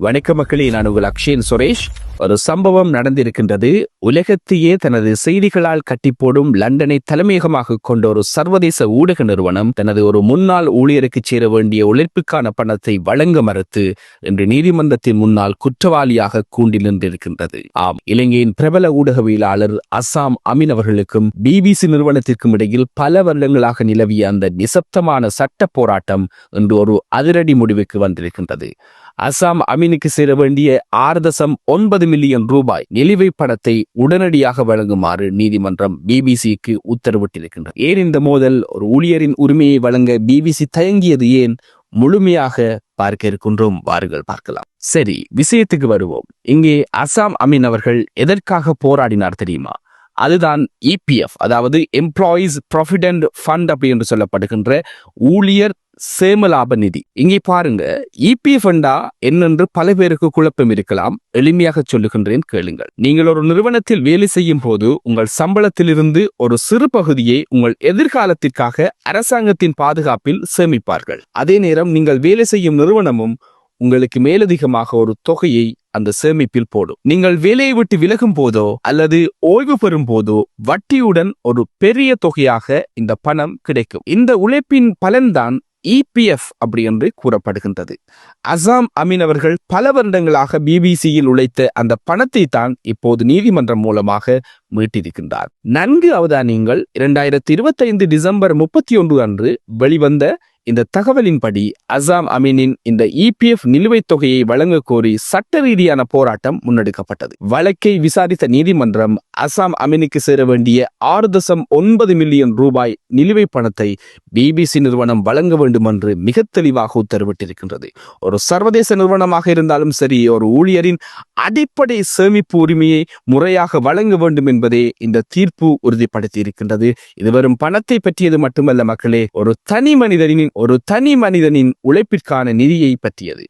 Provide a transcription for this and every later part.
வணக்க மக்களே நான் உங்கள் அக்ஷயன் சுரேஷ். ஒரு சம்பவம் நடந்திருக்கின்றது. உலகத்தையே தனது செய்திகளால் கட்டிப்போடும் லண்டனை தலைமையகமாக கொண்ட ஒரு சர்வதேச ஊடக நிறுவனம் தனது ஒரு முன்னாள் ஊழியருக்கு சேர வேண்டிய உழைப்புக்கான பணத்தை வழங்க மறுத்து இன்று நீதிமன்றத்தின் முன்னால் குற்றவாளியாக கூண்டி நின்றிருக்கின்றது. ஆம் இலங்கையின் பிரபல ஊடகவியலாளர் அசாம் அமீன் அவர்களுக்கும் பிபிசி நிறுவனத்திற்கும் இடையில் பல வருடங்களாக நிலவிய அந்த நிசப்தமான சட்ட போராட்டம் இன்று ஒரு அதிரடி முடிவுக்கு வந்திருக்கின்றது. அசாம் அமீனுக்கு சேர வேண்டிய ஆறு தசம் ஒன்பது மில்லியன் ரூபாய் நிலுவை பணத்தை உடனடியாக வழங்குமாறு நீதிமன்றம் பிபிசிக்கு உத்தரவிட்டிருக்கின்றது. ஏன் இந்த மோதல்? ஒரு ஊழியரின் உரிமையை வழங்க பிபிசி தயங்கியது ஏன்? முழுமையாக பார்க்க இருக்கின்றோம். வாருங்கள் பார்க்கலாம். சரி விஷயத்துக்கு வருவோம். இங்கே அசாம் அமீன் அவர்கள் எதற்காக போராடினார் தெரியுமா? அதுதான் இபிஎஃப் அதாவது எம்ப்ளாயீஸ் ப்ராஃபிடென்ட் ஃபண்ட் அப்படி என்று சொல்லப்படுகின்ற ஊழியர் சேமலாப நிதி. இங்கே பாருங்க இபிஎஃப் ஃபண்டா என்னென்று பல பேருக்கு குழப்பம் இருக்கலாம். எளிமையாக சொல்லுகின்றேன் கேளுங்கள். நீங்கள் ஒரு நிறுவனத்தில் வேலை செய்யும் போது உங்கள் சம்பளத்திலிருந்து ஒரு சிறு பகுதியை உங்கள் எதிர்காலத்திற்காக அரசாங்கத்தின் பாதுகாப்பில் சேமிப்பார்கள். அதே நேரம் நீங்கள் வேலை செய்யும் நிறுவனமும் உங்களுக்கு மேலதிகமாக ஒரு தொகையை அந்த சேமிப்பில் போடும். நீங்கள் வேலையை விட்டு விலகும் போதோ அல்லது ஓய்வு பெறும் போதோ வட்டியுடன் ஒரு பெரிய தொகையாக இந்த பணம் கிடைக்கும். இந்த உழைப்பின் பலன்தான் இபிஎஃப் அப்படி என்று கூறப்படுகின்றது. அசாம் அமீன் அவர்கள் பல வருடங்களாக பிபிசியில் உழைத்த அந்த பணத்தை தான் இப்போது நீதிமன்றம் மூலமாக மீட்டிருக்கின்றார். நன்கு அவதானியங்கள். இரண்டாயிரத்தி இருபத்தைந்து டிசம்பர் முப்பத்தி ஒன்று அன்று வெளிவந்த இந்த தகவலின்படி அசாம் அமீனின் இந்த இபிஎஃப் நிலுவைத் தொகையை வழங்க கோரி சட்ட ரீதியான போராட்டம் முன்னெடுக்கப்பட்டது. வழக்கை விசாரித்த நீதிமன்றம் அசாம் அமீனுக்கு சேர வேண்டிய ஆறு தசம் ஒன்பது மில்லியன் ரூபாய் நிலுவை பணத்தை பிபிசி நிறுவனம் வழங்க வேண்டும் என்று மிக தெளிவாக உத்தரவிட்டிருக்கின்றது. ஒரு சர்வதேச நிறுவனமாக இருந்தாலும் சரி ஒரு ஊழியரின் அடிப்படை சேமிப்பு உரிமையை முறையாக வழங்க வேண்டும் என்பதே இந்த தீர்ப்பு உறுதிப்படுத்தி இருக்கின்றது இது வெறும் பணத்தை பற்றியது மட்டுமல்ல மக்களே ஒரு தனி மனிதனின் ஒரு தனி மனிதனின் உழைப்பிற்கான நிதியை பற்றியது.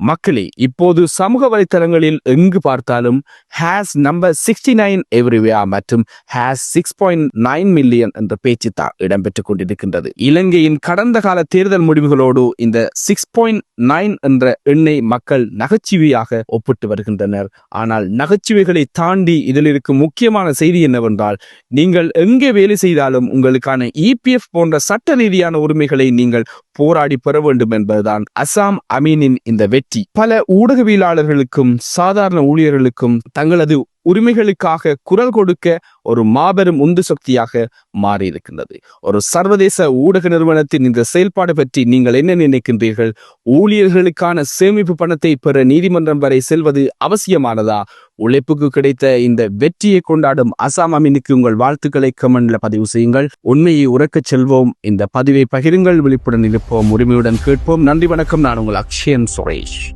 மக்களே இப்போது சமூக வலைத்தளங்களில் எங்கு பார்த்தாலும் hash number sixty nine everywhere மற்றும் hash six point nine million என்ற பேச்சு தான் இடம்பெற்றுக் கொண்டிருக்கின்றது. இலங்கையின் கடந்த கால தேர்தல் முடிவுகளோடு இந்த சிக்ஸ் பாயிண்ட் நைன் என்ற எண்ணை மக்கள் நகைச்சுவையாக ஒப்பிட்டு வருகின்றனர். ஆனால் நகைச்சுவைகளை தாண்டி இதில் இருக்கும் முக்கியமான செய்தி என்னவென்றால் நீங்கள் எங்கே வேலை செய்தாலும் உங்களுக்கான இபிஎஃப் போன்ற சட்ட ரீதியான உரிமைகளை நீங்கள் போராடி பெற வேண்டும் என்பதுதான் அசாம் அமீனின் இந்த வெற்றி. வெற்றி பல ஊடகவியலாளர்களுக்கும் சாதாரண ஊழியர்களுக்கும் தங்களது உரிமைகளுக்காக குரல் கொடுக்க ஒரு மாபெரும் உந்து சக்தியாக மாறியிருக்கின்றது. ஒரு சர்வதேச ஊடக நிறுவனத்தின் இந்த செயல்பாடு பற்றி நீங்கள் என்ன நினைக்கின்றீர்கள்? ஊழியர்களுக்கான சேமிப்பு பணத்தை பெற நீதிமன்றம் வரை செல்வது அவசியமானதா? உழைப்புக்கு கிடைத்த இந்த வெற்றியை கொண்டாடும் அசாம் அமீனுக்கு உங்கள் வாழ்த்துக்களை கமெண்ட்ல பதிவு செய்யுங்கள். உண்மையை உறக்கச் செல்வோம். இந்த பதிவை பகிருங்கள். விழிப்புடன் இருப்போம். உரிமையுடன் கேட்போம். நன்றி வணக்கம். நான் உங்கள் அக்ஷயன் சுரேஷ்.